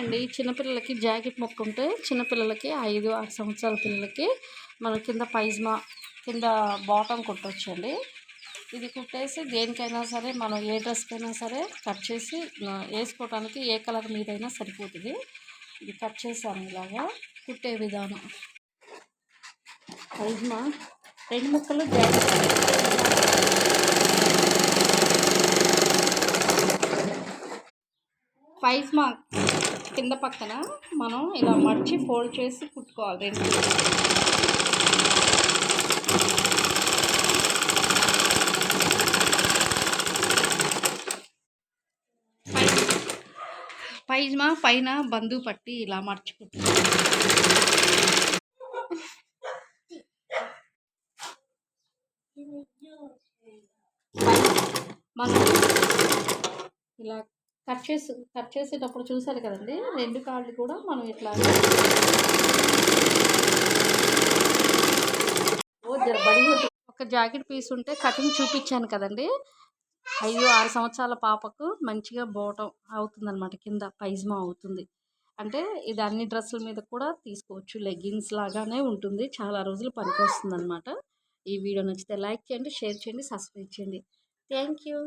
అండి. చిన్నపిల్లలకి జాకెట్ మొక్క ఉంటే చిన్నపిల్లలకి ఐదు ఆరు సంవత్సరాల పిల్లలకి మన కింద పైజ్మా కింద బాటమ్ కుట్టొచ్చండి. ఇది కుట్టేసి దేనికైనా సరే మనం ఏ డ్రెస్కైనా సరే కట్ చేసి వేసుకోవడానికి ఏ కలర్ మీదైనా సరిపోతుంది. ఇది కట్ చేసాను ఇలాగా కుట్టే విధానం. పైజ్మా రెండు ముక్కలు జాకెట్. పైజ్మా కింద పక్కన మనం ఇలా మడిచి ఫోల్డ్ చేసి కుట్టుకోవాలి రెండు పైజ్మా పైన బంధు పట్టి ఇలా మడిచి కుట్టు మనం ఇలా కట్ చేసి కట్ చేసేటప్పుడు చూసారు కదండి? రెండు కాళ్ళు కూడా మనం ఇట్లా ఓ ఒక జాకెట్ పీస్ ఉంటే కటింగ్ చూపించాను కదండి. ఐదు ఆరు సంవత్సరాల పాపకు మంచిగా బోటం అవుతుందన్నమాట కింద పైజ్మా అవుతుంది. అంటే ఇది అన్ని డ్రెస్సుల మీద కూడా తీసుకోవచ్చు లెగ్గిన్స్ లాగానే ఉంటుంది చాలా రోజులు పనికొస్తుంది అనమాట ఈ వీడియో నచ్చితే లైక్ చేయండి షేర్ చేయండి సబ్స్క్రైబ్ చేయండి. Thank you.